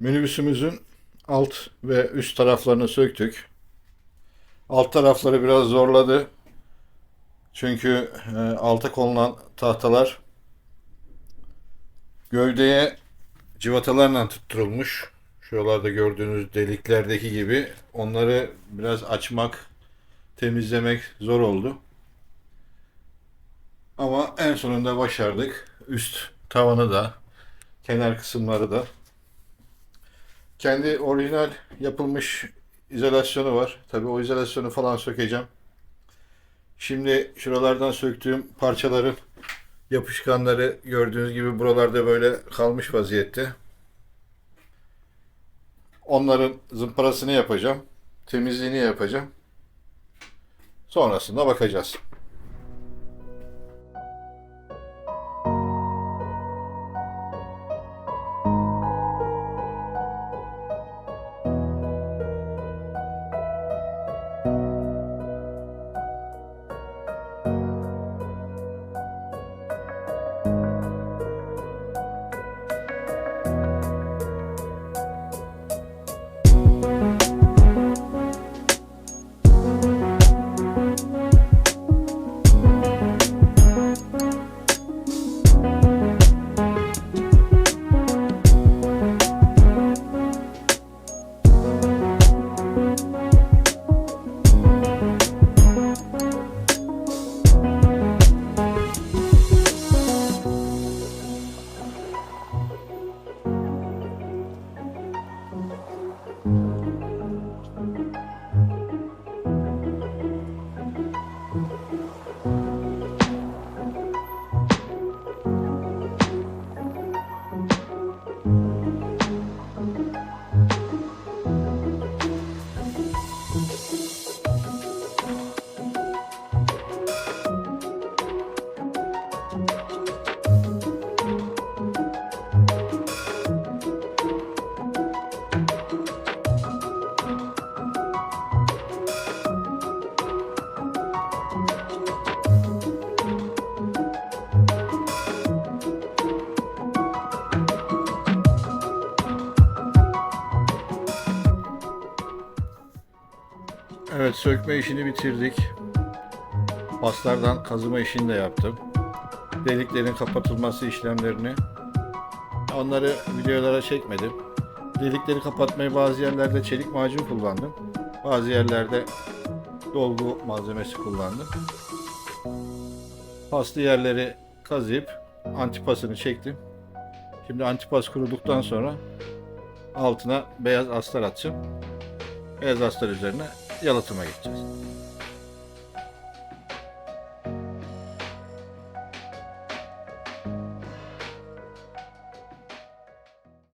Minibüsümüzün alt ve üst taraflarını söktük. Alt tarafları biraz zorladı. Çünkü e, alta konulan tahtalar gövdeye civatalarla tutturulmuş. Şuralarda gördüğünüz deliklerdeki gibi onları biraz açmak, temizlemek zor oldu. Ama en sonunda başardık. Üst tavanı da, kenar kısımları da kendi orijinal yapılmış izolasyonu var. Tabii o izolasyonu falan sökeceğim. Şimdi şuralardan söktüğüm parçaların yapışkanları gördüğünüz gibi buralarda böyle kalmış vaziyette. Onların zımparasını yapacağım. Temizliğini yapacağım. Sonrasında bakacağız. Evet sökme işini bitirdik. Paslardan kazıma işini de yaptım. Deliklerin kapatılması işlemlerini. Onları videolara çekmedim. Delikleri kapatmayı bazı yerlerde çelik macun kullandım. Bazı yerlerde dolgu malzemesi kullandım. Paslı yerleri kazıyıp antipasını çektim. Şimdi antipas kuruduktan sonra altına beyaz astar atacağım. Beyaz astar üzerine よろつまぎっちです。